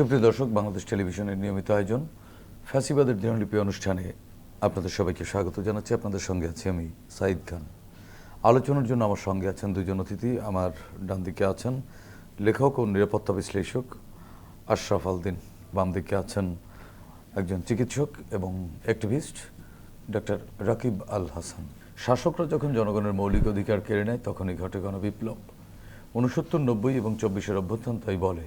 সুপ্রিয় দর্শক, বাংলাদেশ টেলিভিশনের নিয়মিত আয়োজন ফ্যাসিবাদের দিনলিপি অনুষ্ঠানে আপনাদের সবাইকে স্বাগত জানাচ্ছি। আপনাদের সঙ্গে আছি আমি সাঈদ খান। আলোচনার জন্য আমার সঙ্গে আছেন দুজন অতিথি। আমার ডান দিকে আছেন লেখক ও নিরাপত্তা বিশ্লেষক আশরাফ আলদিন। বাম দিকে আছেন একজন চিকিৎসক এবং অ্যাক্টিভিস্ট ডক্টর রাকিব আল হাসান। শাসকরা যখন জনগণের মৌলিক অধিকার কেড়ে নেয়, তখনই ঘটে গণবিপ্লব। উনসত্তর নব্বই এবং চব্বিশের অভ্যুত্থান তাই বলে।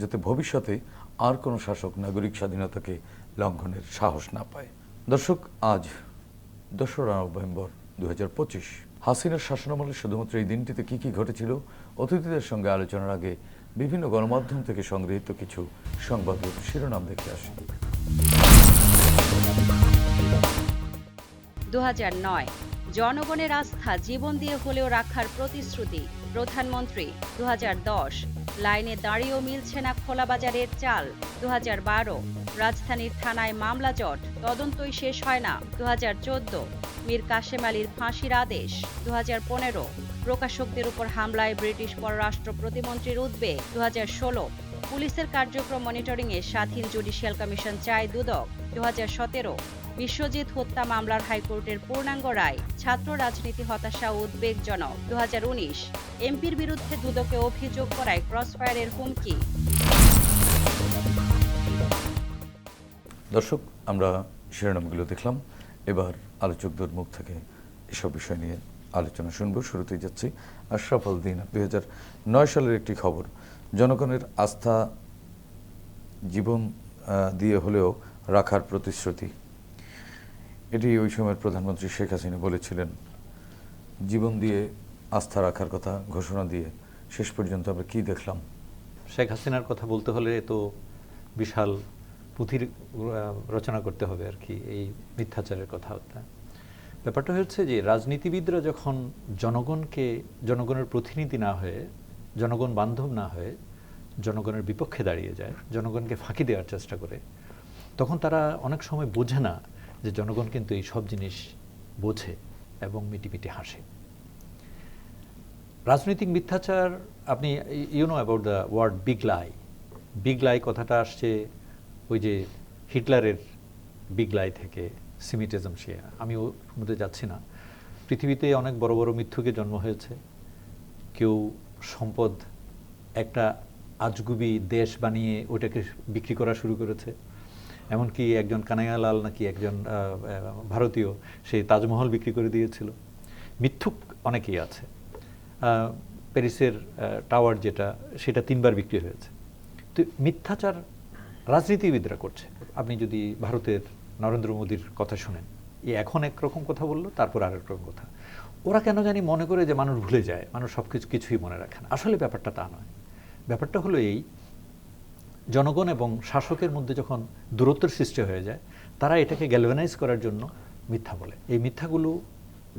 যাতে ভবিষ্যতে আর কোনো শাসক নাগরিক স্বাধীনতাকে লঙ্ঘনের সাহস না পায়। দর্শক, আজ দোসরা নভেম্বর দুহাজার পঁচিশ। হাসিনার শাসনামলে শুধুমাত্র এই দিনটিতে কি কি ঘটেছিল, অতিথিদের সঙ্গে আলোচনার আগে বিভিন্ন গণমাধ্যম থেকে সংগৃহীত কিছু সংবাদ শিরোনাম দেখে আসি। দু হাজার নয়, জনগণের আস্থা জীবন দিয়ে হলেও রাখার প্রতিশ্রুতি। প্রধানমন্ত্রী দু হাজার দশ। লাইনে দাঁড়িয়েও মিলছে না খোলা বাজারের চাল, দুহাজার বারো। রাজধানীর থানায় মামলা জট, তদন্তই শেষ হয় না দু মীর কাশেম আলীর ফাঁসির আদেশ দু হাজার পনেরো। প্রকাশকদের উপর হামলায় ব্রিটিশ পররাষ্ট্র প্রতিমন্ত্রীর উদ্বেগ দু হাজার ষোলো। পুলিশের কার্যক্রম মনিটরিংয়ে স্বাধীন জুডিশিয়াল কমিশন চায় দুদক দু হাজার সতেরো। বিশ্বজিৎ হত্যা মামলার হাইকোর্টের পূর্ণাঙ্গ রায়। ছাত্র রাজনীতি হতাশা উদ্বেগজনক। দুহাজার উনিশ, এমপির বিরুদ্ধে দুদকে অভিযোগ করায় ক্রসফায়ারের হুমকি। দর্শক, আমরা শিরোনামগুলো দেখলাম। এবার আলোচকদের মুখ থেকে এসব বিষয় নিয়ে আলোচনা শুনব। শুরুতেই যাচ্ছি আশরাফ আল দিন দুই হাজার নয় সালের একটি খবর, জনগণের আস্থা জীবন দিয়ে হলেও রাখার প্রতিশ্রুতি। এটি ওই সময়ের প্রধানমন্ত্রী শেখ হাসিনা বলেছিলেন। জীবন দিয়ে আস্থা রাখার কথা ঘোষণা দিয়ে শেষ পর্যন্ত আমরা কি দেখলাম? শেখ হাসিনার কথা বলতে হলে তো বিশাল পুঁথির রচনা করতে হবে আর কি, এই মিথ্যাচারের কথা ব্যাপারটা হচ্ছে যে রাজনীতিবিদরা যখন জনগণকে, জনগণের প্রতিনিধি না হয়ে, জনগণ বান্ধব না হয়ে জনগণের বিপক্ষে দাঁড়িয়ে যায়, জনগণকে ফাঁকি দেওয়ার চেষ্টা করে, তখন তারা অনেক সময় বোঝে না যে জনগণ কিন্তু এই সব জিনিস বোঝে এবং মিটিমিটি হাসে। রাজনৈতিক মিথ্যাচার, আপনি you know about the word big lie big lie কথাটা আসছে ওই যে হিটলারের বিগ লাই থেকে সিমিটিজম সে। আমি ওর মধ্যে যাচ্ছি না। পৃথিবীতে অনেক বড় বড় মিথ্যুকে জন্ম হয়েছে। কেউ সম্পদ একটা আজগুবি দেশ বানিয়ে ওটাকে বিক্রি করা শুরু করেছে। এমনকি একজন কানাইয়ালাল নাকি একজন ভারতীয় সেই তাজমহল বিক্রি করে দিয়েছিল। মিথ্যুক অনেকেই আছে। প্যারিসের টাওয়ার যেটা, সেটা তিনবার বিক্রি হয়েছে। তো মিথ্যাচার রাজনীতিবিদরা করছে। আপনি যদি ভারতের নরেন্দ্র মোদীর কথা শুনেন, এ এখন একরকম কথা বলল, তারপর আরেক রকম কথা। ওরা কেন জানি মনে করে যে মানুষ ভুলে যায়, মানুষ সব কিছু কিছুই মনে রাখে না। আসলে ব্যাপারটা তা নয়। ব্যাপারটা হলো এই জনগণ এবং শাসকের মধ্যে যখন দূরত্বের সৃষ্টি হয়ে যায়, তারা এটাকে গ্যালভানাইজ করার জন্য মিথ্যা বলে। এই মিথ্যাগুলো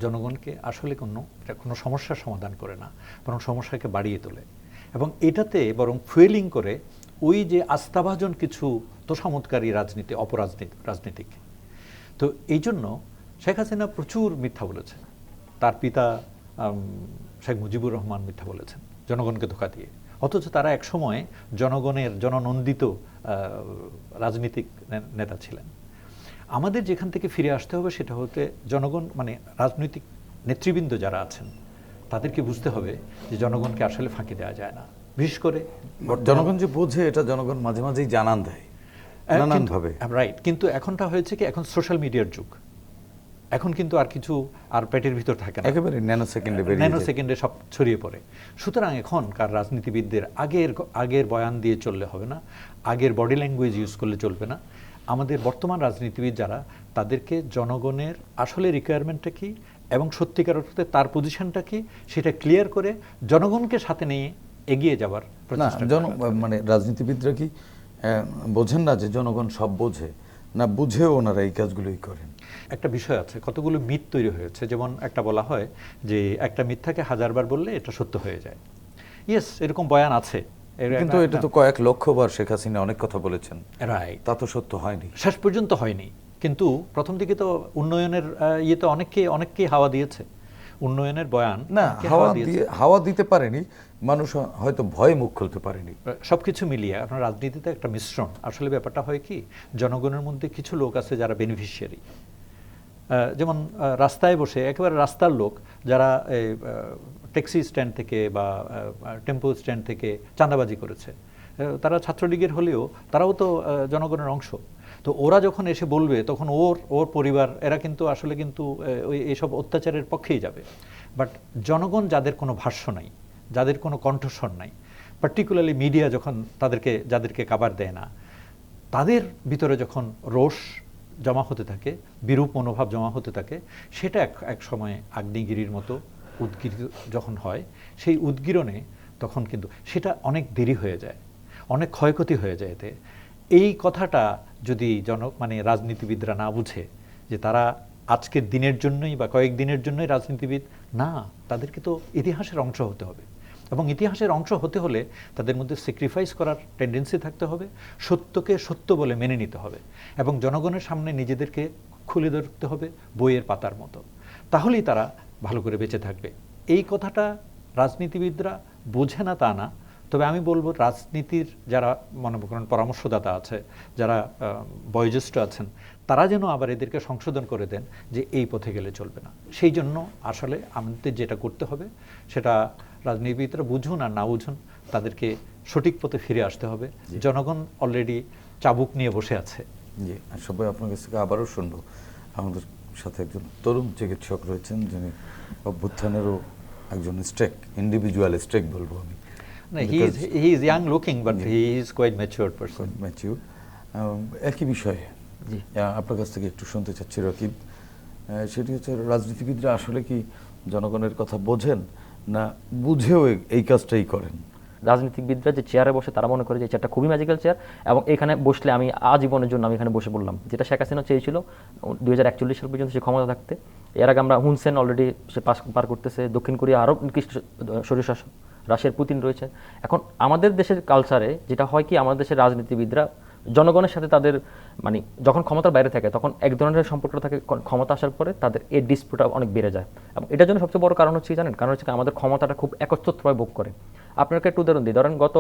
জনগণকে আসলে কোনো, এটা কোনো সমস্যার সমাধান করে না, বরং সমস্যাকে বাড়িয়ে তোলে। এবং এটাতে বরং ফুয়েলিং করে ওই যে আস্থাভাজন কিছু তোষামতকারী রাজনীতি, অপরাজনীতি, রাজনীতিক। তো এই জন্য শেখ হাসিনা প্রচুর মিথ্যা বলেছে তার পিতা শেখ মুজিবুর রহমান মিথ্যা বলেছেন, জনগণকে ধোকা দিয়ে। অথচ তারা একসময় জনগণের জননন্দিত রাজনীতিক নেতা ছিলেন। আমাদের যেখান থেকে ফিরে আসতে হবে সেটা হতে জনগণ মানে রাজনৈতিক নেতৃবৃন্দ যারা আছেন তাদেরকে বুঝতে হবে যে জনগণকে আসলে ফাঁকি দেওয়া যায় না। বিশেষ করে জনগণ যে বোঝে এটা জনগণ মাঝে মাঝেই জানান দেয় নানানভাবে। রাইট কিন্তু এখনটা হয়েছে কি এখন সোশ্যাল মিডিয়ার যুগ। এখন কিন্তু আর কিছু আর পেটের ভিতর থাকে না। একেবারে ন্যানো সেকেন্ডে ন্যানো সেকেন্ডে সব ছড়িয়ে পড়ে। সুতরাং এখনকার রাজনীতিবিদদের আগের আগের বয়ান দিয়ে চললে হবে না আগের বডি ল্যাঙ্গুয়েজ ইউজ করলে চলবে না। আমাদের বর্তমান রাজনীতিবিদ যারা তাদেরকে জনগণের আসলে রিকোয়ারমেন্টটা কি এবং সত্যিকার অর্থে তার পজিশনটা কি সেটা ক্লিয়ার করে জনগণকে সাথে নিয়ে এগিয়ে যাবার জন মানে রাজনীতিবিদরা কি বোঝেন না যে জনগণ সব বোঝে না বুঝেও ওনারা এই কাজগুলোই করেন। একটা বিষয় আছে কতগুলো মিথ তৈরি হয়েছে। যেমন একটা বলা হয় যে একটা মিথ্যাকে হাজারবার বললে এটা সত্য হয়ে যায়। ইয়েস এরকম বয়ান আছে। কিন্তু এটা তো কয়েক লক্ষ বার শেখ হাসিনা অনেক কথা বলেছেন। রাইট তা তো সত্য হয়নি। শেষ পর্যন্ত হয়নি। কিন্তু প্রথম দিকে তো উন্নয়নের ইয়েতে অনেককে অনেককেই হাওয়া দিয়েছে। উন্নয়নের বয়ান না হাওয়া দিয়ে হাওয়া দিতে পারেনি মানুষ হয়তো ভয়ে মুখ খুলতে পারেনি। সবকিছু মিলিয়ে আপনার রাজনীতিতে একটা মিশ্রণ। আসলে ব্যাপারটা হয় কি জনগণের মধ্যে কিছু লোক আছে যারা বেনিফিশিয়ারি যেমন রাস্তায় বসে একেবারে রাস্তার লোক যারা ট্যাক্সি স্ট্যান্ড থেকে বা টেম্পো স্ট্যান্ড থেকে চাঁদাবাজি করেছে তারা ছাত্রলীগের হলেও তারাও তো জনগণের অংশ। তো ওরা যখন এসে বলবে, তখন ওর ওর পরিবার, এরা কিন্তু আসলে কিন্তু ওই এইসব অত্যাচারের পক্ষেই যাবে। বাট জনগণ যাদের কোনো ভাষ্য নাই, যাদের কোনো কণ্ঠস্বর নাই পার্টিকুলারলি মিডিয়া যখন তাদেরকে, যাদেরকে কাবার দেয় না, তাদের ভিতরে যখন রোষ জমা হতে থাকে, বিরূপ মনোভাব জমা হতে থাকে, সেটা এক এক সময় আগ্নেয়গিরির মতো উদ্গীর যখন হয়, সেই উদ্গীরণে তখন কিন্তু সেটা অনেক দেরি হয়ে যায়, অনেক ক্ষয়ক্ষতি হয়ে যায় এতে। এই কথাটা যদি জন মানে রাজনীতিবিদরা না বুঝে, যে তারা আজকের দিনের জন্যই বা কয়েক দিনের জন্যই রাজনীতিবিদ, না, তাদেরকে তো ইতিহাসের অংশ হতে হবে। এবং ইতিহাসের অংশ হতে হলে তাদের মধ্যে স্যাক্রিফাইস করার টেন্ডেন্সি থাকতে হবে, সত্যকে সত্য বলে মেনে নিতে হবে এবং জনগণের সামনে নিজেদেরকে খুলে ধরতে হবে বইয়ের পাতার মতো। তাহলেই তারা ভালো করে বেঁচে থাকবে। এই কথাটা রাজনীতিবিদরা বোঝে না তা না, তবে আমি বলব রাজনীতির যারা মনে করেন পরামর্শদাতা আছে, যারা বয়োজ্যেষ্ঠ আছেন, তারা যেন আবার এদেরকে সংশোধন করে দেন যে এই পথে গেলে চলবে না। সেই জন্য আসলে আমাদের যেটা করতে হবে, সেটা রাজনীতিবিদরা বুঝুন আর না বুঝুন তাদেরকে সঠিক পথে ফিরে আসতে হবে। জনগণ অলরেডি চাবুক নিয়ে বসে আছে। জি আর সবাই আপনার কাছ থেকে আবারও শুনব। আমাদের সাথে একজন তরুণ চিকিৎসক রয়েছেন যিনি অভ্যুত্থানেরও একজন স্টেক ইন্ডিভিজুয়াল স্টেক বলব আমি। He is he is young looking but he is quite mature person mature একই বিষয়ে জি। আপনার কাছ থেকে একটু শুনতে চাচ্ছি রকিব। সেটি হচ্ছে রাজনীতিবিদরা আসলে কি জনগণের কথা বোঝেন? না বুঝেও এই- কাজটাই করেন। রাজনীতিবিদরা যে চেয়ারে বসে তারা মনে করে যে চেয়ারটা খুবই ম্যাজিক্যাল চেয়ার এবং এখানে বসলে আমি আজীবনের জন্য আমি এখানে বসে পড়লাম। যেটা শেখ হাসিনা চেয়েছিল দুই হাজার একচল্লিশ সাল পর্যন্ত সে ক্ষমতা থাকতে। এর আগে আমরা হুনসেন অলরেডি সে পাস পার করতেছে। দক্ষিণ কোরিয়া আরও নিকৃষ্ট শরীর শাসক রাশিয়ার পুতিন রয়েছে। এখন আমাদের দেশের কালচারে যেটা হয় কি, আমাদের দেশের রাজনীতিবিদরা জনগণের সাথে তাদের মানে যখন ক্ষমতার বাইরে থাকে, তখন এক ধরনের সম্পর্ক থাকে ক্ষমতা আসার পরে তাদের এই ডিসপিউটটা অনেক বেড়ে যায়। এবং এটার জন্য সবচেয়ে বড় কারণ হচ্ছে, জানেন, কারণ হচ্ছে আমাদের ক্ষমতাটা খুব একচ্ছত্রভাবে ভোগ করে। আপনাকে একটু উদাহরণ দিই, ধরেন গত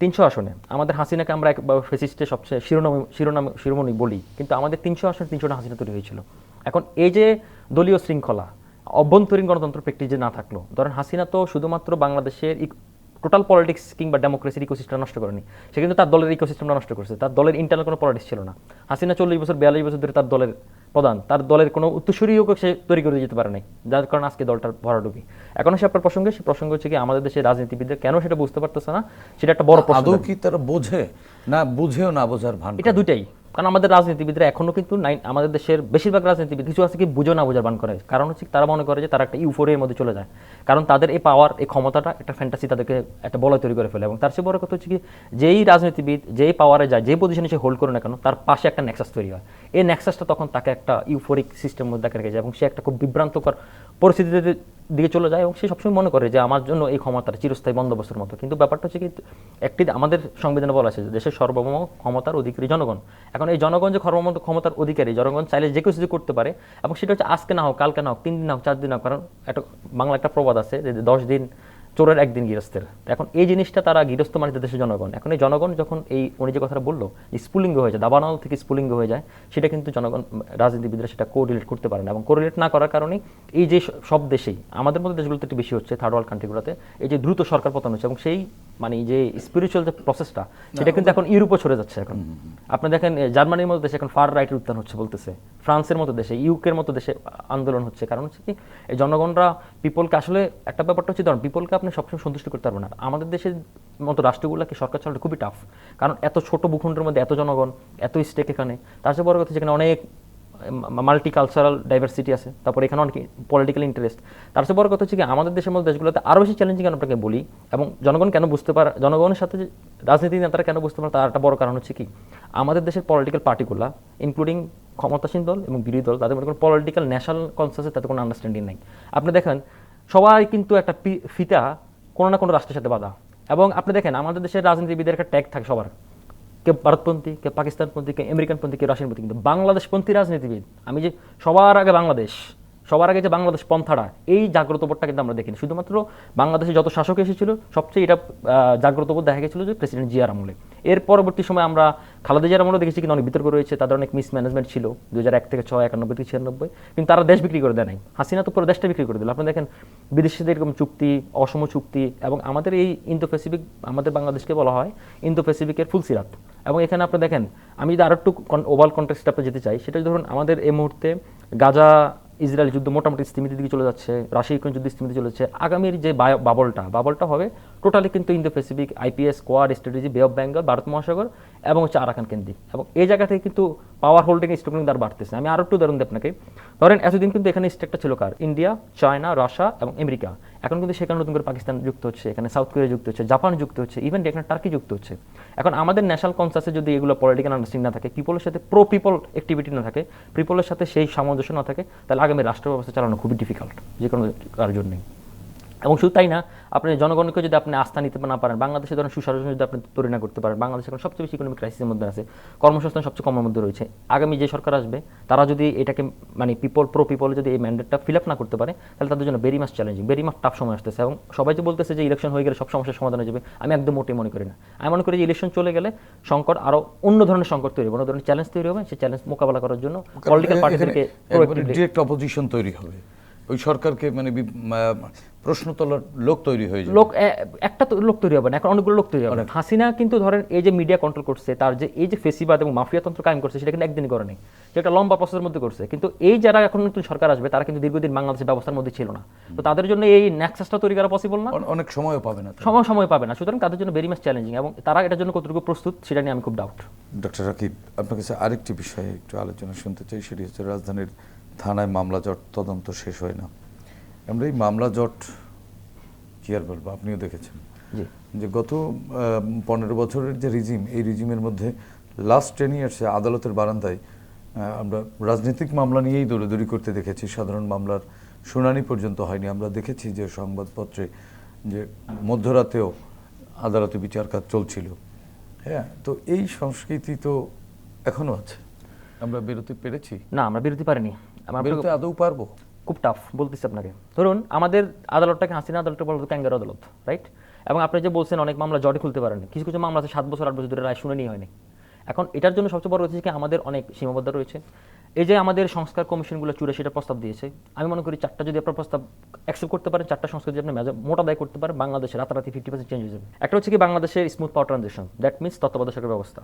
তিনশো আসনে আমাদের হাসিনাকে আমরা এক ফেসিস্টে সবচেয়ে শিরোনাম শিরোনাম, শিরোমণি বলি, কিন্তু আমাদের তিনশো আসনে তিনশোটা হাসিনা তৈরি হয়েছিল। এখন এই যে দলীয় শৃঙ্খলা, অভ্যন্তরীণ গণতন্ত্র প্র্যাকটিস না থাকল, ধরেন হাসিনা তো শুধুমাত্র বাংলাদেশের টোটাল পলিটিক্স কিংবা ডেমোক্রেসির ইকোসিস্টেম নষ্ট করেনি। সে কিন্তু তার দলের ইকোসিস্টেমটা নষ্ট করেছে। তার দলের ইন্টারনাল কোনো পলিটিক্স ছিল না। হাসিনা চল্লিশ বছর বিয়াল্লিশ বছর ধরে তার দলের প্রধান। তার দলের কোনো উত্তরসূরিও সে তৈরি করে যেতে পারে নাই যার কারণে আজকে দলটার ভরাডুবি। এখন সে আপনার প্রসঙ্গে সে প্রসঙ্গ হচ্ছে কি আমাদের দেশের রাজনীতিবিদরা কেন সেটা বুঝতে পারতেছে না? সেটা একটা বড় প্রশ্ন আদৌ কি তারা বোঝে? না বুঝেও না বোঝার ভান এটা? দুটাই কারণ আমাদের রাজনীতিবিদরা এখনও কিন্তু নাই, আমাদের দেশের বেশিরভাগ রাজনীতিবিদ কিছু আছে কি বুঝো না বোঝার বান করে। কারণ হচ্ছে তারা মনে করে যে তারা একটা ইউফোরিয়ার মধ্যে চলে যায়। কারণ তাদের এই পাওয়ার এই ক্ষমতাটা একটা ফ্যান্টাসি তাদেরকে একটা বলয় তৈরি করে ফেলে। এবং তার চেয়ে বড় কথা হচ্ছে কি, যেই রাজনীতিবিদ যেই পাওয়ারে যায় যেই পজিশনে সে হোল্ড করে না কেন, তার পাশে একটা নেক্সাস তৈরি হয়। এই নেক্সাসটা তখন তাকে একটা ইউফোরিক সিস্টেমের মধ্যে রেখে যায় এবং সে একটা খুব বিভ্রান্তকর পরিস্থিতিতে দিকে চলে যায় এবং সে সবসময় মনে করে যে আমার জন্য এই ক্ষমতার চিরস্থায়ী বন্দোবস্তের মতো। কিন্তু ব্যাপারটা হচ্ছে কি, একটি আমাদের সংবিধানে বলা আছে যে দেশের সর্বভৌম ক্ষমতার অধিকারী জনগণ। এখন এই জনগণ যে সর্বভৌম ক্ষমতার অধিকারী জনগণ চাইলে যে কিছু করতে পারে এবং সেটা হচ্ছে আজকে না হোক, কালকে না হোক, তিন দিন না হোক, চার দিন না হোক, কারণ একটা বাংলা একটা প্রবাদ আছে যে দশ দিন চোরের একদিন গৃহস্থের। এখন এই জিনিসটা তারা গৃহস্থ মানে দেশের জনগণ। এখন এই জনগণ যখন এই, উনি যে কথাটা বলল স্পুলিঙ্গ হয়ে যায়, দাবানল থেকে স্পুলিঙ্গ হয়ে যায়, সেটা কিন্তু জনগণ, রাজনীতিবিদরা সেটা কোরিলেট করতে পারে না এবং কোরিলেট না করার কারণে এই যে সব দেশেই, আমাদের মতো দেশগুলোতে একটু বেশি হচ্ছে থার্ড ওয়ার্ল্ড কান্ট্রিগুলোতে এই যে দ্রুত সরকার পতন হচ্ছে এবং সেই মানে যে স্পিরিচুয়াল যে প্রসেসটা সেটা কিন্তু এখন ইউরোপে ছড়ে যাচ্ছে এখন। আপনি দেখেন জার্মানির মতো দেশে এখন ফার রাইটের উত্থান হচ্ছে বলতেছে। ফ্রান্সের মতো দেশে ইউকের মতো দেশে আন্দোলন হচ্ছে। কারণ হচ্ছে কি এই জনগণরা পিপলকে আসলে একটা ব্যাপারটা হচ্ছে ধরুন পিপলকে আপনি সবসময় সন্তুষ্ট করতে পারবেন না। আমাদের দেশের মতো রাষ্ট্রগুলোকে সরকার চালাতে খুবই টাফ কারণ এত ছোট ভূখণ্ডের মধ্যে এত জনগণ এত স্টেক এখানে। তার চেয়ে বড় কথা যেখানে অনেক মাল্টি কালচারাল ডাইভার্সিটি আছে, তারপর এখানে অনেক পলিটিক্যাল ইন্টারেস্ট তার চেয়ে বড় কথা হচ্ছে কি, আমাদের দেশের মধ্যে দেশগুলোতে আরও বেশি চ্যালেঞ্জিং আমি আপনাকে বলি, এবং জনগণ কেন বুঝতে পারে, জনগণের সাথে রাজনীতি নেতারা কেন বুঝতে পারে, তার একটা বড় কারণ হচ্ছে কি, আমাদের দেশের পলিটিক্যাল পার্টিগুলা ইনক্লুডিং ক্ষমতাসীন দল এবং বিরোধী দল, তাদের মধ্যে কোনো পলিটিক্যাল ন্যাশনাল কনসেন্সাসে তাদের কোনো আন্ডারস্ট্যান্ডিং নেই। আপনি দেখেন, সবাই কিন্তু একটা ফিতা কোনো না কোনো রাষ্ট্রের সাথে বাধা। এবং আপনি দেখেন, আমাদের দেশের রাজনীতিবিদের একটা ট্যাগ থাকে সবার। কেউ ভারতপন্থী, কে পাকিস্তানপন্থী, কে আমেরিকানপন্থী, কে রাশিয়ানপন্থী, কিন্তু বাংলাদেশপন্থী রাজনীতিবিদ, আমি যে সবার আগে বাংলাদেশ সবার আগে যে বাংলাদেশ পন্থাটা, এই জাগ্রত বোধটা কিন্তু আমরা দেখিনি। শুধুমাত্র বাংলাদেশে যত শাসক এসেছিল, সবচেয়ে এটা জাগ্রত বোধ দেখা গেছিল যে প্রেসিডেন্ট জিয়ার আমলে। এর পরবর্তী সময় আমরা খালেদা জিয়ার আমলে দেখেছি কিন্তু অনেক বিতর্ক রয়েছে, তাদের অনেক মিসম্যানেজমেন্ট ছিল দু হাজার এক থেকে ছয়, একানব্বই থেকে ছিয়ানব্বই। কিন্তু তারা দেশ বিক্রি করে দেয় নাই। হাসিনা তো পুরো দেশটা বিক্রি করে দিল। আপনি দেখেন, বিদেশিদের এরকম চুক্তি, অসম চুক্তি এবং আমাদের এই ইন্দো প্যাসিফিক আমাদের বাংলাদেশকে বলা হয় ইন্দো প্যাসিফিকের ফুলসিরাত। এবং এখানে আপনি দেখেন, আমি যদি আরও একটু ওভাল কন্টেক্সটে আপনি যেতে চাই, সেটা ধরুন আমাদের এই মুহূর্তে গাজা ইসরায়েল যুদ্ধ মোটামুটি স্থিমিতির দিকে চলে যাচ্ছে, রাশিয়া ইউক্রেন যুদ্ধ স্থিমিতে চলে যাচ্ছে আগামীর যে বাবলটা বাবলটা হবে টোটালি কিন্তু Indo Pacific IPS quad strategy bay of Bengal Bharat মহাসাগর এবং হচ্ছে আরাকান কেন্দ্রিক। এবং এই জায়গা থেকে কিন্তু পাওয়ার হোল্ডিং স্ট্রোকিং দ্বার বাড়তেছে আমি আরও একটু উদাহরণ দিই আপনাকে। ধরেন এতদিন কিন্তু এখানে স্টেকটা ছিল কার? ইন্ডিয়া চায়না রাশিয়া এবং আমেরিকা এখন কিন্তু সেখানে নতুন করে পাকিস্তান যুক্ত হচ্ছে, এখানে সাউথ কোরিয়া যুক্ত হচ্ছে, জাপান যুক্ত হচ্ছে ইভেন এখানে টার্কি যুক্ত হচ্ছে। এখন আমাদের ন্যাশনাল কনসাসে যদি এগুলো পলিটিক্যাল আন্ডারস্ট্যান্ডিং না থাকে পিপলের সাথে প্রো পিপল অ্যাক্টিভিটি না থাকে পিপলের সাথে সেই সামঞ্জস্য না থাকে, তাহলে আগামী রাষ্ট্র ব্যবস্থা চালানো খুবই ডিফিকাল্ট যে কোনো কারোর জন্যই। এবং শুধু তাই না আপনি জনগণকে যদি আপনি আস্থা নিতে না পারেন বাংলাদেশে ধরেন সুশাসন যদি আপনি তৈরি না করতে পারেন বাংলাদেশ এখন সবচেয়ে বেশি ইকোনমিক ক্রাইসিসের মধ্যে আছে। কর্মসংস্থান সবচেয়ে কমের মধ্যে রয়েছে। আগামী যে সরকার আসবে তারা যদি এটাকে মানে পিপল প্রো পিপল যদি এই ম্যান্ডেটটা ফিল আপ না করতে পারে তাহলে তাদের জন্য very much challenging very much tough সময় আসতেছে। এবং সবাই যে বলতেছে যে ইলেকশন হয়ে গেলে সব সমস্যার সমাধান হয়ে যাবে আমি একদম মোটেই মনে করি না। আমি মনে করি যে ইলেকশন চলে গেলে সংকট আরও অন্য ধরনের সংকট তৈরি হবে অন্য ধরনের চ্যালেঞ্জ তৈরি হবে সেই চ্যালেঞ্জ মোকাবেলা করার জন্য পলিটিক্যাল পার্টিদেরকে ডিরেক্ট অপোজিশন তৈরি হবে। ওই সরকারকে মানে বি- প্রশ্ন তোলার লোক তৈরি হয়ে যাবে। লোক একটা তো লোক তৈরি হবে না এখন অনেকগুলো লোক তৈরি হবে। হাসিনা কিন্তু ধরেন এই যে মিডিয়া কন্ট্রোল করছে তার যে এই যে ফেসিবাদ এবং মাফিয়াতন্ত্র কায়েম করছে সেটা কিন্তু একদিনই করেনি সেটা একটা লম্বা প্রসেসের মধ্যে করছে। কিন্তু এই যারা এখন নতুন সরকার আসবে তারা কিন্তু দীর্ঘদিন বাংলাদেশের ব্যবস্থার মধ্যে ছিল না। তো তাদের জন্য এই নেক্সাসটা তৈরি করা পসিবল না? অনেক সময়ও পাবে না সময় সময় পাবে না। সুতরাং তাদের জন্য ভেরি মাস চ্যালেঞ্জিং এবং তারা এটার জন্য কতটুকু প্রস্তুত সেটা নিয়ে আমি খুব ডাউট ডক্টর রাকিব আপনার কাছে আরেকটি বিষয়ে একটু আলোচনা শুনতে চাই সেটি হচ্ছে রাজধানীর থানায় মামলা জট তদন্ত শেষ হয় না। আমরা এই মামলা জট কি আর বলব? আপনিও দেখেছেন। যে গত পনেরো বছরের যে রিজিম এই রিজিমের মধ্যে লাস্ট টেন ইয়ার্সে আদালতের বারান্দায় আমরা রাজনৈতিক মামলা নিয়েই দৌড়াদৌড়ি করতে দেখেছি। সাধারণ মামলার শুনানি পর্যন্ত হয়নি। আমরা দেখেছি যে সংবাদপত্রে যে মধ্যরাতেও আদালতে বিচার কাজ চলছিল। হ্যাঁ তো এই সংস্কৃতি তো এখনও আছে। আমরা বেরোতে পেরেছি? না আমরা বিরতি পারিনি। বেরোতে আদৌ পারব? খুব টাফ বলতেছি আপনাকে। ধরুন আমাদের আদালতটাকে হাসিনা আদালতটা বলা ক্যাঙ্গার আদালত রাইট এবং আপনি যে বলছেন অনেক মামলা জটে খুলতে পারেনি। কিছু কিছু মামলা আছে সাত বছর আট বছর ধরে রায় শুনে নিয়ে হয়নি। এখন এটার জন্য সবচেয়ে বড় হচ্ছে কি আমাদের অনেক সীমাবদ্ধ রয়েছে। এই যে আমাদের সংস্কার কমিশনগুলো চুরে সেটা প্রস্তাব দিয়েছে আমি মনে করি চারটা যদি আপনার প্রস্তাব অ্যাকসেপ্ট করতে পারেন চারটা সংস্কার যদি আপনি মোটা দায় করতে পারেন বাংলাদেশে রাতারাতি ফিফটি পার্সেন্ট চেঞ্জ হয়ে যাবে। একটা হচ্ছে কি বাংলাদেশের smooth power transaction that means তত্ত্বাবধায়ক সরকার ব্যবস্থা।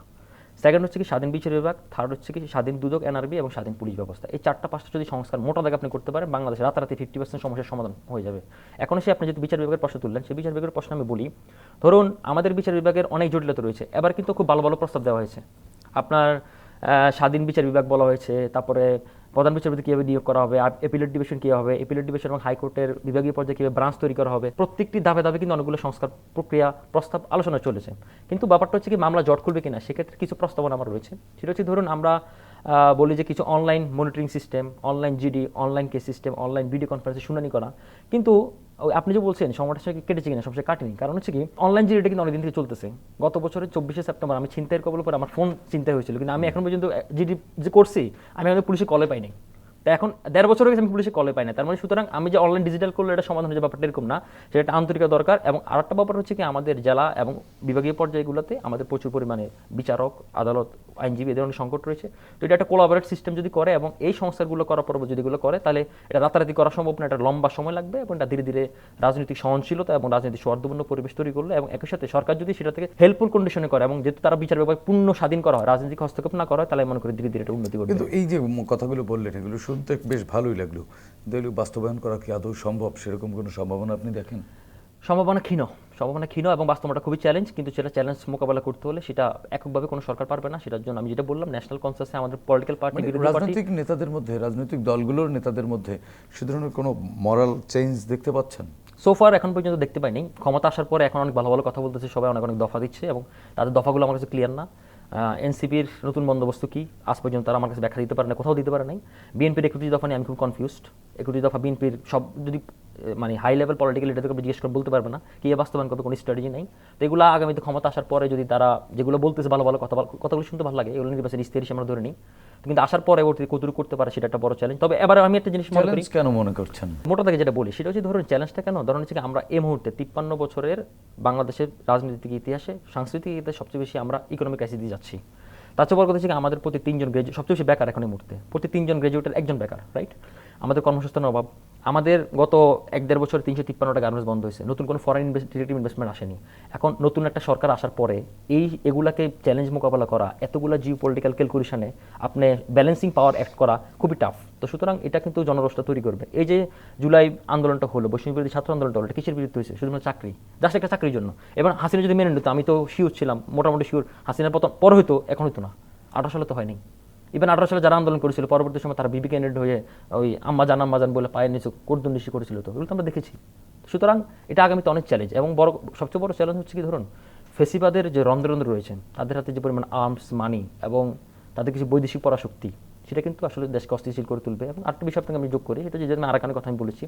সেকেন্ড হচ্ছে কি স্বাধীন বিচার বিভাগ থার্ড হচ্ছে কি স্বাধীন দুদক এনআরবি এবং স্বাধীন পুলিশ ব্যবস্থা। এই চারটা পাঁচটা যদি সংস্কার মোটা দাগে আপনি করতে পারেন, বাংলাদেশে রাতারাতি ফিফটি পার্সেন্ট সমস্যার সমাধান হয়ে যাবে। এখন সে আপনি যদি বিচার বিভাগের প্রশ্ন তুললেন, সেই বিচার বিভাগের প্রশ্ন আমি বলি, ধরুন আমাদের বিচার বিভাগের অনেক জটিলতা রয়েছে, এবার কিন্তু খুব ভালো ভালো প্রস্তাব দেওয়া হয়েছে। আপনার স্বাধীন বিচার বিভাগ বলা হয়েছে, তারপরে প্রধান বিচারপতি কীভাবে নিয়োগ করা হবে, আর এপিলেট ডিভিশন কী হবে এপিলেট ডিভিশন এবং হাইকোর্টের বিভাগীয় পর্যায়ে কীভাবে ব্রাঞ্চ তৈরি করা হবে, প্রত্যেকটি ধাপে ধাপে কিন্তু অনেকগুলো সংস্কার প্রক্রিয়া, প্রস্তাব আলোচনা চলেছে। কিন্তু ব্যাপারটা হচ্ছে কি, মামলা জট খুলবে কিনা, সেক্ষেত্রে কিছু প্রস্তাবনা আমার রয়েছে। সেটা হচ্ছে ধরুন আমরা বলি যে কিছু online monitoring system online GD online case system online video কনফারেন্সে শুনানি করা। কিন্তু আপনি যে বলছেন সময়টা সে কেটেছে কিনা সবসময় কাটেনি। কারণ হচ্ছে কি অনলাইন জিডিটা কিন্তু অনেকদিন থেকে চলতেছে। গত বছরের চব্বিশে সেপ্টেম্বর আমি ছিনতাইয়ের কবল পরে আমার ফোন চিন্তা হয়েছিল। কিন্তু আমি এখন পর্যন্ত জিডি যে করছি আমি আমাদের পুলিশে কলে পাইনি। এখন দেড় বছর হয়ে গেছে আমি পুলিশে কলে পাই না তার মানে সুতরাং আমি যে অনলাইন ডিজিটাল করলে এটা সমাধান হয়ে যাবে ব্যাপারটা এরকম না, সেটা একটা আন্তরিকতা দরকার এবং আরেকটা ব্যাপার হচ্ছে কি আমাদের জেলা এবং বিভাগীয় পর্যায়গুলোতে আমাদের প্রচুর পরিমাণে বিচারক, আদালত, আইনজীবী এ ধরনের সংকট রয়েছে। তো এটা একটা কোলাবোরেট সিস্টেম যদি করে এবং এই সংস্কারগুলো করার পর যদি এগুলো করে, তাহলে এটা রাতারাতি করা সম্ভব না, এটা লম্বা সময় লাগবে এবং এটা ধীরে ধীরে রাজনৈতিক সহনশীলতা এবং রাজনৈতিক সৌহার্দ্যপূর্ণ পরিবেশ তৈরি করলে এবং একই সাথে সরকার যদি সেটা থেকে হেল্পফুল কন্ডিশনে করে এবং যেহেতু তারা বিচার বিভাগ পূর্ণ স্বাধীন করা হয়, রাজনৈতিক হস্তক্ষেপ না করা হয়, তাহলে মনে করি ধীরে ধীরে এটা উন্নতি করবে কিন্তু এই যে কথাগুলো বললেন, এগুলো শুনতে বেশ ভালোই লাগল। কিন্তু বাস্তবায়ন করা কি আদৌ সম্ভব? সেরকম কোনো সম্ভাবনা আপনি দেখেন? সম্ভাবনা ক্ষীণ। সম্ভাবনা ক্ষীণ এবং বাস্তবতা খুবই চ্যালেঞ্জ কিন্তু সেটা চ্যালেঞ্জ মোকাবেলা করতে হলে সেটা এককভাবে কোনো সরকার পারবে না। সেটার জন্য আমি যেটা বললাম ন্যাশনাল কনসেন্সে আমাদের পলিটিক্যাল মানে পার্টি রাজনৈতিক নেতাদের মধ্যে রাজনৈতিক দলগুলোর নেতাদের মধ্যে সে ধরনের কোনো মরাল চেঞ্জ দেখতে পাচ্ছেন? সোফার এখন পর্যন্ত দেখতে পাইনি। ক্ষমতা আসার পরে এখন অনেক ভালো ভালো কথা বলতেছে সবাই অনেক অনেক দফা দিচ্ছে এবং তাদের দফাগুলো আমার কাছে ক্লিয়ার না। এনসিপির নতুন বন্দোবস্ত কি? আজ পর্যন্ত তারা আমার কাছে ব্যাখ্যা দিতে পারে না কোথাও দিতে পারে নাই। বিএনপির একুটি দফা নিয়ে আমি খুব কনফিউজড একুটি দফা বিএনপির সব যদি মানে হাই লেভেল পলিটিক্যাল লিডারকে জিজ্ঞেস করে বলতে পারবে না কি এ বাস্তবায়ন করবে কোনো স্ট্র্যাটেজি নেই। তো এগুলো আগামীতে ক্ষমতা আসার পরে যদি তারা যেগুলো বলতেছে ভালো ভালো কথা কথাগুলো শুনতে ভালো লাগে এগুলো নির্বাচন ইস্তেরি আমরা ধরে নিই। কিন্তু আসার পরে ওর কতটুকু করতে পারে সেটা একটা বড় চ্যালেঞ্জ তবে এবার আমি একটা জিনিস মনে করি। কেন মনে করছেন? মোটা থেকে যেটা বলি সেটা হচ্ছে ধরুন চ্যালেঞ্জটা কেন? ধরুন হচ্ছে আমরা এই মুহূর্তে তিপ্পান্ন বছরের বাংলাদেশের রাজনৈতিক ইতিহাসে সাংস্কৃতিক ইতিহাসে সবচেয়ে বেশি আমরা ইকোনমিক ক্রাইসিস দিয়ে যাচ্ছি। তার চেয়ে বড় কথা হচ্ছে আমাদের প্রতি তিনজন গ্রাজুয়েট সবচেয়ে বেশি বেকার এখন এই মুহূর্তে। প্রতি তিনজন গ্রাজুয়েটের একজন বেকার রাইট আমাদের কর্মসংস্থানের অভাব। আমাদের গত এক দেড় বছর তিনশো তিপ্পান্নটা গার্মেন্টস বন্ধ হয়েছে। নতুন কোনো ফরেন ডিরেক্টিভ ইনভেস্টমেন্ট আসেনি। এখন নতুন একটা সরকার আসার পরে এই এগুলাকে চ্যালেঞ্জ মোকাবেলা করা, এতগুলো জিও পলিটিক্যাল ক্যালকুলেশনে আপনি ব্যালেন্সিং পাওয়ার অ্যাক্ট করা খুবই টাফ তো সুতরাং এটা কিন্তু জনরোষটা তৈরি করবে। এই যে জুলাই আন্দোলনটা হলো বৈষ্ণব বিরোধী ছাত্র আন্দোলনটা হলো, এটা কিসের বিরুদ্ধে হয়েছে? শুধুমাত্র চাকরি। জাস্ট একটা চাকরির জন্য। এবার হাসিনা যদি মেনে নিত, আমি তো শিওর ছিলাম, মোটামুটি শিওর হাসিনার পতন পর হইতো এখন হইতো না। আঠারো সালে তো হয়নি। ইভেন আঠারো সালে যারা আন্দোলন করেছিল, পরবর্তী সময় তারা বিবি ক্যান্ডিডেট হয়ে ওই আম্মা জান আম্মা জান বলে পায়ের নিচে কোর্দুন্ডিসি করেছিল তো, এগুলো তো আমরা দেখেছি। সুতরাং এটা আগামীতে অনেক চ্যালেঞ্জ এবং বড়, সবচেয়ে বড় চ্যালেঞ্জ হচ্ছে কি ধরুন, ফেসিবাদের যে রন্ধ্ররন্ধ্র রয়েছেন তাদের হাতে যে পরিমাণ আর্মস মানি এবং তাদের কিছু বৈদেশিক পরাশক্তি, সেটা কিন্তু আসলে দেশকে অস্থিতিশীল করে তুলবে এবং আরেকটা বিষয় আপনাকে আমি যোগ করি, এটা যে জন্য আরাকানের কথা আমি বলেছি,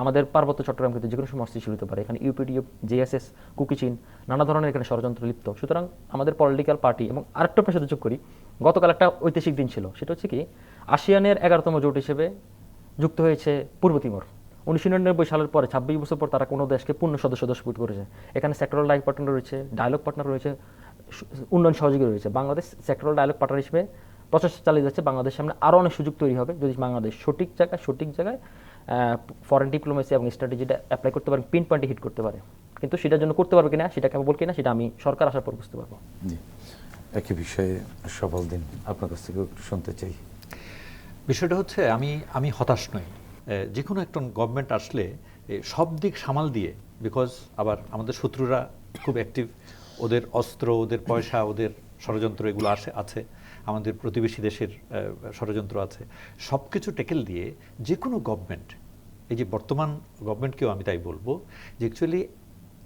আমাদের পার্বত্য চট্টগ্রাম কিন্তু যে কোনো সময় অস্থিতিশীল হতে পারে, এখানে ইউপিডিএফ জেএসএস কুকিচিন নানা ধরনের এখানে ষড়যন্ত্র লিপ্ত। সুতরাং আমাদের পলিটিক্যাল পার্টি এবং আরেকটা পেশা যোগ করি গতকাল একটা ঐতিহাসিক দিন ছিল। সেটা হচ্ছে কি, আসিয়ানের এগারোতম জোট হিসেবে যুক্ত হয়েছে পূর্ব তিমোর। উনিশশো নিরানব্বই সালের পরে, ছাব্বিশ বছর পর তারা কোনো দেশকে পূর্ণ সদস্য দস্পুট করেছে। এখানে সেক্টরাল ডায়ালগ পার্টনার রয়েছে ডায়লগ পার্টনার রয়েছে, উন্নয়ন সহযোগী রয়েছে। বাংলাদেশ সেক্টরাল ডায়লগ পার্টনার হিসেবে প্রচেষ্টা চালিয়ে যাচ্ছে। বাংলাদেশের সামনে আরও অনেক সুযোগ তৈরি হবে। যদি বাংলাদেশ সঠিক জায়গায় সঠিক জায়গায় ফরেন ডিপ্লোমেসি এবং স্ট্র্যাটেজিটা অ্যাপ্লাই করতে পারে পিন পয়েন্টে হিট করতে পারে। কিন্তু সেটার জন্য করতে পারবে কিনা, সেটা কেবল কিনা, সেটা আমি সরকার আসার পর বুঝতে পারব। একই বিষয়ে সফল দিন আপনার কাছ থেকে একটু শুনতে চাই। বিষয়টা হচ্ছে আমি আমি হতাশ নই। যে কোনো একটা গভর্নমেন্ট আসলে সব দিক সামাল দিয়ে বিকজ আবার আমাদের শত্রুরা খুব অ্যাক্টিভ ওদের অস্ত্র, ওদের পয়সা, ওদের ষড়যন্ত্র এগুলো আসে, আছে। আমাদের প্রতিবেশী দেশের ষড়যন্ত্র আছে। সব কিছু টেকেল দিয়ে যে কোনো গভর্নমেন্ট এই যে বর্তমান গভর্নমেন্টকেও আমি তাই বলব যে অ্যাকচুয়ালি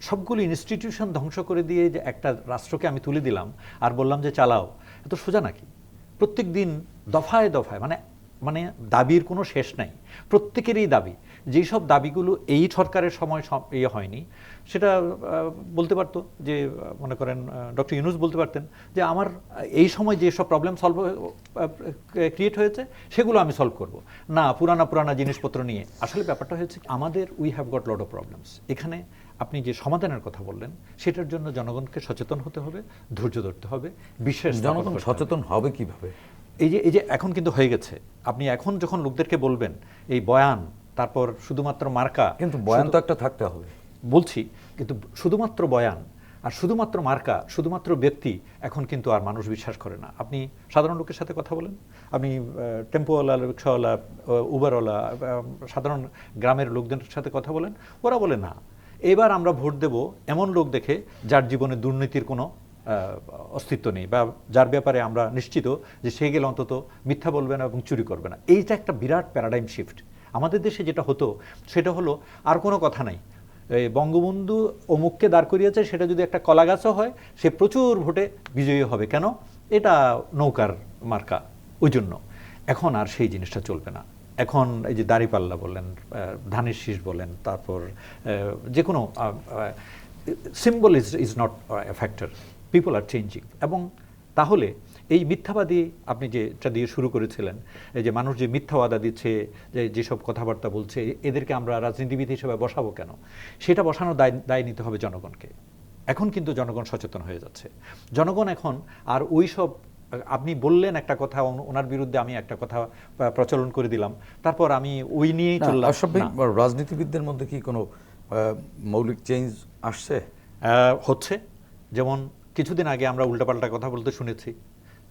সবগুলো ইনস্টিটিউশন ধ্বংস করে দিয়ে যে একটা রাষ্ট্রকে আমি তুলে দিলাম আর বললাম যে চালাও এত সোজা নাকি? প্রত্যেক দিন দফায় দফায় মানে মানে দাবির কোনো শেষ নাই, প্রত্যেকেরই দাবি। যেই সব দাবিগুলো এই সরকারের সময় সম- ইয়ে হয়নি, সেটা বলতে পারতো যে মনে করেন ডক্টর ইউনুস বলতে পারতেন যে, আমার, এই সময় যে সব প্রবলেম সলভ ক্রিয়েট হয়েছে, সেগুলো আমি সলভ করব। না, পুরানা পুরানা জিনিসপত্র নিয়ে। আসলে ব্যাপারটা হয়েছে আমাদের we have got lot of problems এখানে আপনি যে সমাধানের কথা বললেন সেটার জন্য জনগণকে সচেতন হতে হবে ধৈর্য ধরতে হবে বিশ্বাস জনগণ সচেতন হবে কীভাবে? এই যে এই যে এখন কিন্তু হয়ে গেছে। আপনি এখন যখন লোকদেরকে বলবেন এই বয়ান তারপর শুধুমাত্র মার্কা কিন্তু বয়ান তো একটা থাকতে হবে। বলছি কিন্তু শুধুমাত্র বয়ান আর শুধুমাত্র মার্কা শুধুমাত্র ব্যক্তি এখন কিন্তু আর মানুষ বিশ্বাস করে না। আপনি সাধারণ লোকের সাথে কথা বলেন। আপনি টেম্পোওয়ালা রিক্সাওয়ালা উবারওয়ালা সাধারণ গ্রামের লোকজনের সাথে কথা বলেন ওরা বলে না। এবার আমরা ভোট দেব এমন লোক দেখে যার জীবনে দুর্নীতির কোনো অস্তিত্ব নেই বা যার ব্যাপারে আমরা নিশ্চিত যে সে গেলে অন্তত মিথ্যা বলবে না এবং চুরি করবে না। এইটা একটা বিরাট প্যারাডাইম শিফট আমাদের দেশে যেটা হতো, সেটা হলো আর কোনো কথা নাই। বঙ্গবন্ধু অমুককে দাঁড় করিয়েছে, সেটা যদি একটা কলা গাছও হয়, সে প্রচুর ভোটে বিজয়ী হবে। কেন? এটা নৌকার মার্কা। ওই জন্য। এখন আর সেই জিনিসটা চলবে না। এখন এই যে দাড়িপাল্লা বলেন ধানের শীষ বলেন, তারপর যে কোনো symbol is is not factor people are changing এবং তাহলে এই মিথ্যাবাদী আপনি যেটা দিয়ে শুরু করেছিলেন, এই যে মানুষ যে মিথ্যা ওয়াদা দিচ্ছে, যে যেসব কথাবার্তা বলছে, এদেরকে আমরা রাজনীতিবিদ হিসেবে বসাবো কেন? সেটা বসানোর দায় দায় নিতে হবে জনগণকে। এখন কিন্তু জনগণ সচেতন হয়ে যাচ্ছে। জনগণ এখন আর ওই সব আপনি বললেন একটা কথা ওন- ওনার বিরুদ্ধে আমি একটা কথা প্রচলন করে দিলাম। তারপর আমি ওই নিয়েই চললাম। রাজনীতিবিদদের মধ্যে কি কোনো মৌলিক চেঞ্জ আসছে? হচ্ছে। যেমন কিছুদিন আগে আমরা উল্টাপাল্টা কথা বলতে শুনেছি।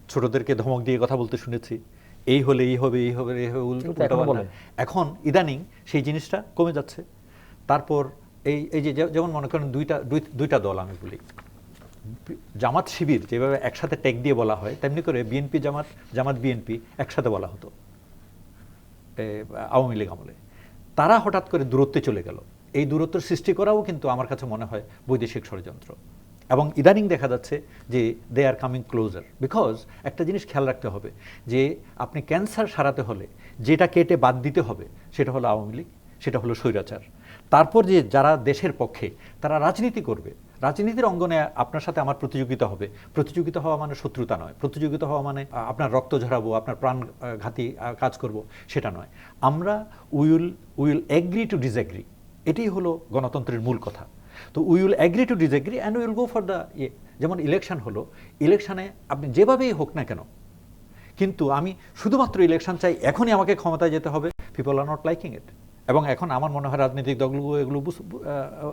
ছোটদেরকে ধমক দিয়ে কথা বলতে শুনেছি। এই হলে এই হবে এই হবে এই হবে উল- উল্টাপাল্টা। বলে। এখন ইদানিং সেই জিনিসটা কমে যাচ্ছে। তারপর এই এই যে যে- যেমন মনে করেন দুইটা দুই- দুইটা দল আমি বলি। জামাত শিবির যেভাবে একসাথে টেক দিয়ে বলা হয়, তেমনি করে বিএনপি জামাত জামাত বিএনপি একসাথে বলা হতো আওয়ামী লীগ আমলে। তারা হঠাৎ করে দূরত্বে চলে গেল। এই দূরত্ব সৃষ্টি করাও কিন্তু আমার কাছে মনে হয় বৈদেশিক ষড়যন্ত্র। এবং ইদানিং দেখা যাচ্ছে যে they are coming closer because একটা জিনিস খেয়াল রাখতে হবে, যে আপনি ক্যান্সার সারাতে হলে যেটা কেটে বাদ দিতে হবে সেটা হলো আওয়ামী লীগ, সেটা হলো স্বৈরাচার। তারপর যে যারা দেশের পক্ষে তারা রাজনীতি করবে রাজনীতির অঙ্গনে আপনার সাথে আমার প্রতিযোগিতা হবে। প্রতিযোগিতা হওয়া মানে শত্রুতা নয়। প্রতিযোগিতা হওয়া মানে আপনার রক্ত ঝরাবো, আপনার প্রাণ ঘাতি কাজ করব, সেটা নয়। আমরা will will agree to disagree এটাই হলো গণতন্ত্রের মূল কথা। তো will agree to disagree and will go for the ইয়ে। যেমন ইলেকশন হলো ইলেকশানে আপনি যেভাবেই হোক না কেন, কিন্তু আমি শুধুমাত্র ইলেকশন চাই, এখনই আমাকে ক্ষমতায় যেতে হবে। People are not liking it এবং এখন আমার মনে হয় রাজনৈতিক দলগুলো এগুলো বুঝ-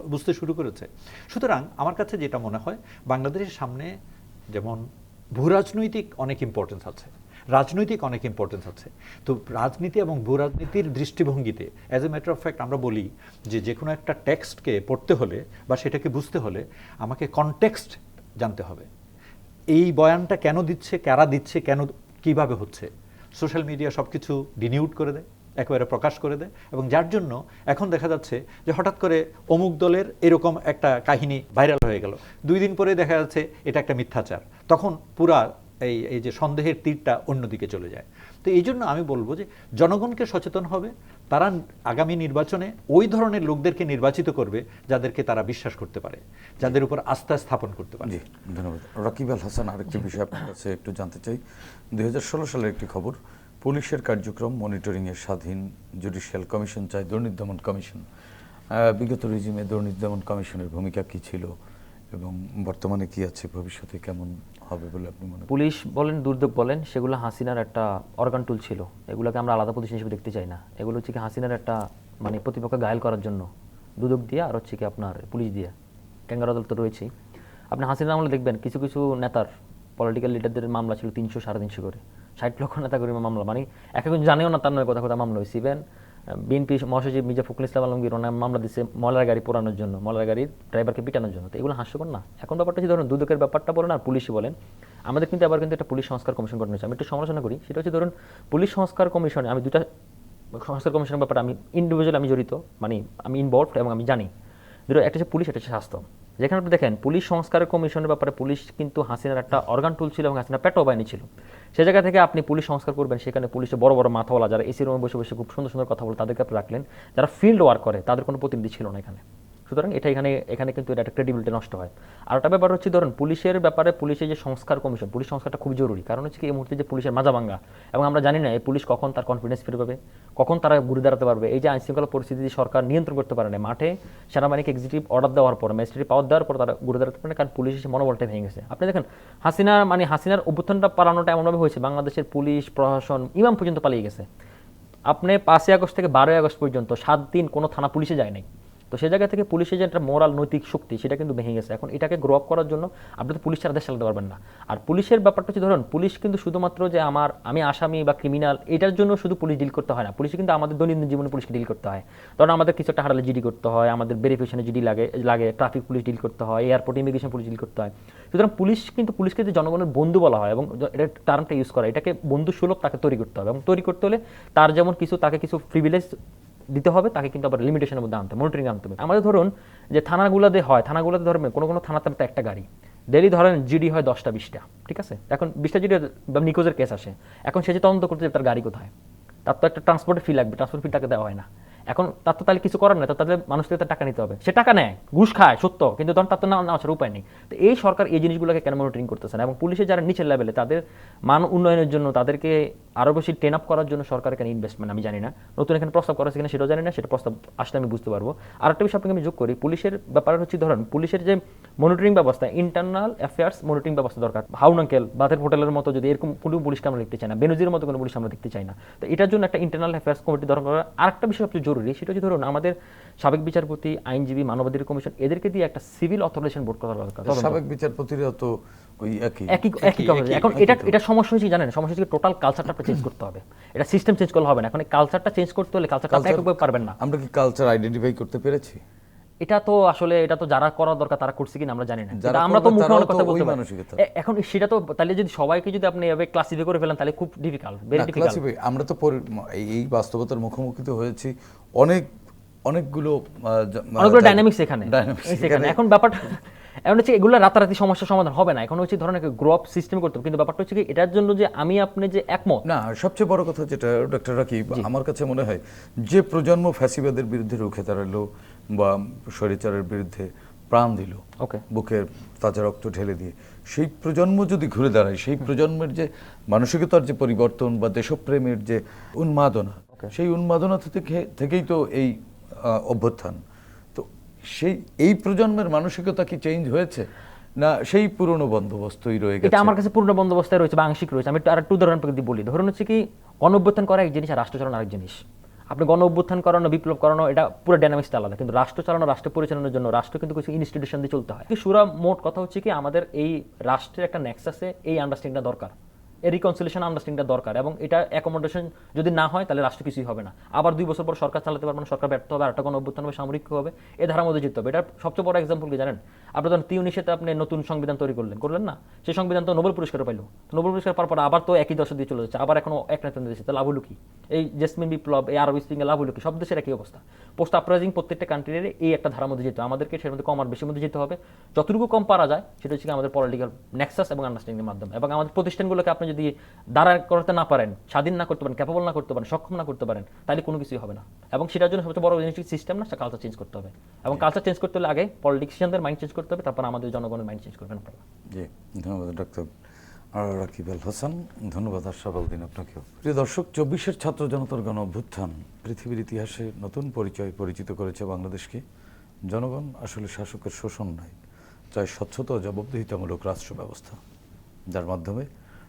বুঝতে শুরু করেছে। সুতরাং আমার কাছে যেটা মনে হয়, বাংলাদেশের সামনে যেমন ভূরাজনৈতিক অনেক ইম্পর্টেন্স আছে, রাজনৈতিক অনেক ইম্পর্টেন্স আছে। তো রাজনীতি এবং ভূরাজনীতির দৃষ্টিভঙ্গিতে as a matter of fact আমরা বলি যে যে কোনো একটা টেক্সটকে পড়তে হলে বা সেটাকে বুঝতে হলে আমাকে কনটেক্সট জানতে হবে। এই বয়ানটা কেন দিচ্ছে, কারা দিচ্ছে, কেন, কীভাবে হচ্ছে? সোশ্যাল মিডিয়া সব কিছু ডিনিউট করে দেয়। একেবারে প্রকাশ করে দেয় এবং যার জন্য এখন দেখা যাচ্ছে যে হঠাৎ করে অমুক দলের এরকম একটা কাহিনী ভাইরাল হয়ে গেল। দুই দিন পরে দেখা যাচ্ছে এটা একটা মিথ্যাচার। তখন পুরা এই এই যে সন্দেহের তীরটা অন্যদিকে চলে যায়। তো এই জন্য আমি বলব যে জনগণকে সচেতন হবে তারা আগামী নির্বাচনে ওই ধরনের লোকদেরকে নির্বাচিত করবে যাদেরকে তারা বিশ্বাস করতে পারে যাদের উপর আস্থা স্থাপন করতে পারে। ধন্যবাদ। রাকিব আল হাসান আরেকটি বিষয় আপনার কাছে একটু জানতে চাই। দুই হাজার ষোলো সালের একটি খবর পুলিশের কার্যক্রম মনিটরিংয়ের স্বাধীন জুডিশিয়াল কমিশন চাই, দুর্নীতি দমন কমিশন। বিগত রিজিমে দুর্নীতি দমন কমিশনের ভূমিকা কি ছিল এবং বর্তমানে কি আছে, ভবিষ্যতে কেমন হবে বলে আপনি মনে পুলিশ বলেন, দুর্যোগ বলেন, সেগুলো হাসিনার একটা অর্গান টুল ছিল। এগুলোকে আমরা আলাদা প্রতিষ্ঠান হিসেবে দেখতে চাই না। এগুলো হচ্ছে কি হাসিনার একটা মানে প্রতিপক্ষকে ঘায়ল করার জন্য। দুদক দিয়ে আর হচ্ছে কি আপনার পুলিশ দিয়ে। ক্যাঙ্গার আদালত তো রয়েছেই। আপনি হাসিনা আমলে দেখবেন, কিছু কিছু নেতার পলিটিক্যাল লিডারদের মামলা ছিল তিনশো সাড়ে তিনশো করে। ষাট লক্ষ নেতা করে মামলা। মানে এক একজন জানেও না তার নয় কথা কথা মামলা হয়েছে। ইভেন বিএনপি মহাসচিব মির্জা ফখরুল ইসলাম আলমগীর ওনার মামলা দিচ্ছে মলার গাড়ি পোড়ানোর জন্য, মলার গাড়ির ড্রাইভারকে পিটানোর জন্য। তো এগুলো হাস্যকর না। এখন ব্যাপারটা হচ্ছে, ধরুন, দুদকের ব্যাপারটা বলেন আর পুলিশই বলেন। আমাদের কিন্তু আবার কিন্তু একটা পুলিশ সংস্কার কমিশন গঠন হয়েছে। আমি একটু সমালোচনা করি। সেটা হচ্ছে, ধরুন, পুলিশ সংস্কার কমিশনে, আমি দুটা সংস্কার কমিশনের ব্যাপারে আমি ইন্ডিভিজুয়াল আমি জড়িত মানে আমি ইনভলভড এবং আমি জানি। দুটো একটা হচ্ছে পুলিশ, একটা হচ্ছে স্বাস্থ্য। যেখানে আপনি দেখেন, পুলিশ সংস্কার কমিশনের ব্যাপারে পুলিশ কিন্তু হাসিনার একটা অর্গান টুল ছিল এবং হাসিনা পেটো বাহিনী ছিল। সে জায়গা থেকে আপনি পুলিশ সংস্কার করবেন, সেখানে পুলিশের বড় বড় মাথাওয়ালা যারা এসি রুমে বসে বসে খুব সুন্দর সুন্দর কথা বলে তাদেরকে আপনি রাখলেন। যারা ফিল্ড ওয়ার্ক করে, তাদের কোনো প্রতিনিধি ছিল না এখানে। সুতরাং এটা এখানে এখানে কিন্তু এটা একটা ক্রেডিবিলিটি নষ্ট হয়। আর একটা ব্যাপার হচ্ছে, ধরুন, পুলিশের ব্যাপারে পুলিশের যে সংস্কার কমিশন, পুলিশ সংস্কারটা খুব জরুরি। কারণ হচ্ছে কি, এই মুহূর্তে যে পুলিশের মাজা ভাঙ্গা এবং আমরা জানি না, এই পুলিশ কখন তার কনফিডেন্স ফিরে পাবে, কখন তারা ঘুরে দাঁড়াতে পারবে। এই যে আইনশৃঙ্খলা পরিস্থিতি সরকার নিয়ন্ত্রণ করতে পারে না, মাঠে সেনাবাহিনীকে এক্সিকিউটিভ অর্ডার দেওয়ার পর ম্যাজিস্ট্রেট পাওয়ার দেওয়ার পর তারা ঘুরে দাঁড়াতে পারে না, কারণ পুলিশ এসে মনোবলটা ভেঙে গেছে। আপনি দেখেন, হাসিনা মানে হাসিনার অভ্যুত্থানটা পালানোটা এমনভাবে হয়েছে, বাংলাদেশের পুলিশ, প্রশাসন, ইমাম পর্যন্ত পালিয়ে গেছে। আপনি পাঁচই আগস্ট থেকে বারোই আগস্ট পর্যন্ত সাত দিন কোনো থানা পুলিশে যায় নাই। তো সে জায়গা থেকে পুলিশের যে একটা মোরাল নৈতিক শক্তি, সেটা কিন্তু ভেঙে গেছে। এখন এটাকে গ্রো আপ করার জন্য আপনি তো পুলিশ ছাড়া দেশ চালাতে পারবেন না। আর পুলিশের ব্যাপারটা হচ্ছে, ধরুন, পুলিশ কিন্তু শুধুমাত্র যে আমার, আমি আসামি বা ক্রিমিনাল এটার জন্য শুধু পুলিশ ডিল করতে হয় না। পুলিশ কিন্তু আমাদের দৈনন্দিন জীবনে পুলিশকে ডিল করতে হয়। ধরুন, আমাদের কিছু একটা হারালে জিডি করতে হয়, আমাদের ভেরিফিকেশনে জিডি লাগে লাগে ট্রাফিক পুলিশ ডিল করতে হয় এয়ারপোর্ট ইমিগ্রেশন পুলিশ ডিল করতে হয়। সুতরাং পুলিশ কিন্তু, পুলিশকে যে জনগণের বন্ধু বলা হয় এবং এটা টার্মটা ইউজ করা, এটাকে বন্ধু সুলভ তাকে তৈরি করতে হবে। এবং তৈরি করতে হলে তার যেমন কিছু, তাকে কিছু প্রিভিলেজ দিতে হবে, তাকে কিন্তু আবার লিমিটেশনের মধ্যে আনতে মনিটরিং আনতে হবে। আমাদের ধরুন যে থানাগুলোতে হয়, থানাগুলোতে ধরবে কোনো কোনো থানাতে তো একটা গাড়ি। ডেলি ধরেন জিডি হয় দশটা, বিশটা, ঠিক আছে? এখন বিশটা জিডি নিকোজের কেস আসে। এখন সে যে তদন্ত করতে তার গাড়ি কোথায়? তার তো একটা ট্রান্সপোর্টের ফি লাগবে ট্রান্সপোর্ট ফি টাকা দেওয়া হয় না। এখন তার তো তাহলে কিছু করার নেই তাদের মানুষ থেকে টাকা নিতে হবে। সে টাকা নেয়, ঘুষ খায়, সত্য, কিন্তু তখন তার তো না আসার উপায় নেই। তো এই সরকার এই জিনিসগুলোকে কেন মনিটরিং করতেছে না? এবং পুলিশের যারা নিচের লেভেলে তাদের মান উন্নয়নের জন্য, তাদেরকে আরও বেশি টেন আপ করার জন্য সরকার এখানে ইনভেস্টমেন্ট আমি জানি না। নতুন এখানে প্রস্তাব করা কিনা সেটাও জানি না, সেটা প্রস্তাব আসলে আমি বুঝতে পারব। আর একটা বিষয় আমি যোগ করি, পুলিশের ব্যাপারে হচ্ছে, ধরেন পুলিশের যে মনিটরিং ব্যবস্থা ইন্টারনাল অ্যাফেয়ার্স মনিটরিং ব্যবস্থা দরকার। হাউন আঙ্কেল বাতের হোটেলের মতো যদি এরকম কোনো পুলিশকে আমরা দেখতে চাই না, বেনজির মতো কোনো পুলিশ আমরা দেখতে চাই না। তো এটার জন্য একটা ইন্টারনাল অ্যাফেয়ার্স কমিটি দরকার। আরেকটা বিষয় সবচেয়ে সেটা হচ্ছে ধরুন আমাদের সাবেক বিচারপতি আইনজীবী মানবাধিকার কমিশন এদেরকে দিয়ে একটা সিভিল অথরাইজেশন বোর্ড করা দরকার। সাবেক বিচারপতিরা তো ওই একই। একই একই এখন এটা এটা সমস্যা হচ্ছে জানেন? সমস্যা হচ্ছে টোটাল কালচারটা আপনাকে চেঞ্জ করতে হবে। এটা সিস্টেম চেঞ্জ করলে হবে না। এখন কালচারটা চেঞ্জ করতে হলে কালচারটা একভাবে পারবেন না। আমরা কি কালচার আইডেন্টিফাই করতে পেরেছি? এটা তো আসলে এটা তো যারা করা দরকার তারা করছে কিনা আমরা জানি না। আমরা তো মুখে অনেক কথা বলতে পারি। এখন সেটা তো তাহলে যদি সবাইকে যদি আপনি এভাবে ক্লাসিফাই করে ফেলেন তাহলে খুব ডিফিকাল্ট ভেরি ডিফিকাল্ট আমরা তো এই- বাস্তবতার মুখোমুখি তো হয়েছি। অনেক অনেকগুলো অনেকগুলো ডাইনামিক্স এখানে। এখানে- এখন ব্যাপারটা এখন হচ্ছে এগুলো রাতারাতি সমস্যার সমাধান হবে না। এখন হচ্ছে ধরেন গ্রো আপ সিস্টেম করতে হবে। কিন্তু ব্যাপারটা হচ্ছে কি এটার জন্য যে আমি আপনি যে একমত না সবচেয়ে বড় কথা যেটা ডক্টর রাকিব আমার কাছে মনে হয় যে প্রজন্ম ফ্যাসিবাদের বিরুদ্ধে রুখে দাঁড়াল বা স্বৈরাচারের বিরুদ্ধে প্রাণ দিল। ওকে বুকের তাজা রক্ত ঢেলে দিয়ে। সেই প্রজন্ম যদি ঘুরে দাঁড়ায় সেই প্রজন্মের যে মানসিকতার যে পরিবর্তন বা দেশপ্রেমের যে উন্মাদনা সেই উন্মাদনা থেকে থেকেই তো এই অভ্যুত্থান। তো সেই এই প্রজন্মের মানসিকতা কি চেঞ্জ হয়েছে? না সেই পুরনো বন্দোবস্তই রয়ে গেছে? এটা আমার কাছে পূর্ণ বন্দোবস্তায় রয়েছে বা আংশিক রয়েছে। আমি একটু আর একটু উদাহরণ বলি। ধরুন হচ্ছে কি গণ অভ্যুত্থান করা এক জিনিস আর রাষ্ট্র চালানো আরেক জিনিস। আপনি গণ অভ্যুত্থান করানো, বিপ্লব করানো, এটা পুরো ডাইনামিক্সটা আলাদা। কিন্তু রাষ্ট্র চালানো, রাষ্ট্র পরিচালনার জন্য রাষ্ট্র কিন্তু কিছু ইনস্টিটিউশন দিয়ে চলতে হয়। সুরা মোট কথা হচ্ছে কি, আমাদের এই রাষ্ট্রের একটা নেক্সাসে এই আন্ডারস্ট্যান্ডিংটা দরকার। এই রিকনসিলেশন আন্ডারস্ট্যান্ডিংটা দরকার এবং এটা অ্যাকোমোডেশন যদি না হয়, তাহলে রাষ্ট্র কিছুই হবে না। আবার দুই বছর পর সরকার চালাতে পারবে না, সরকার ব্যর্থ হবে আর একটা কোনো অভ্যুত্থান হবে, সামরিক হবে, এ ধারার মধ্যে জিততে হবে। এটার সবচেয়ে বড় এক্সাম্পল কি জানেন? আপনি যখন তিউনিশিয়াতে আপনি নতুন সংবিধান তৈরি করলেন করলেন না? সেই সংবিধান তো নোবেল পুরস্কার পাইলো। নোবেল পুরস্কার পাওয়ার পর আবার তো একই দশা দিয়ে চলে যাচ্ছে, আবার এখনও এক নেতা দিচ্ছে তো লাভ হলো এই জেসমিন বিপ্লব, এই আরব স্প্রিং লাভ হলো সব দেশের একই অবস্থা। পোস্ট আপরাইজিং প্রত্যেকটা কান্ট্রির এই একটা ধারার মধ্যে যেতে। আমাদেরকে সের মধ্যে কম আর বেশির মধ্যে যেতে হবে। যতটুকু কম পারা যায়, সেটা হচ্ছে আমাদের পলিটিক্যাল নেক্সাস এবং আন্ডারস্ট্যান্ডিং এর মাধ্যমে। এবং আমাদের প্রতিষ্ঠানগুলোকে আপনি যদি দাঁড়া করতে না পারেন স্বাধীন না করতে পারেন ক্যাপাবল না করতে পারেন সক্ষম না করতে পারেন তাহলে কোনো কিছুই হবে না। এবং সেটার জন্য সবচেয়ে বড় জিনিস সিস্টেম না সেটা কালচার চেঞ্জ করতে হবে। এবং কালচার চেঞ্জ করতে হলে আগে পলিটিশিয়ানদের মাইন্ড চেঞ্জ করতে হবে তারপর আমাদের জনগণের মাইন্ড চেঞ্জ করবেন আপনারা জি ধন্যবাদ ডক্টর রাকিব আল হাসান। ধন্যবাদ আশরাফ দিন আপনাকেও। প্রিয় দর্শক চব্বিশের ছাত্র জনতার গণ অভ্যুত্থান পৃথিবীর ইতিহাসে নতুন পরিচয় পরিচিত করেছে বাংলাদেশকে। জনগণ আসলে শাসকের শোষণ নয় চাই স্বচ্ছতা ও জবাবদিহিতামূলক রাষ্ট্র ব্যবস্থা যার মাধ্যমে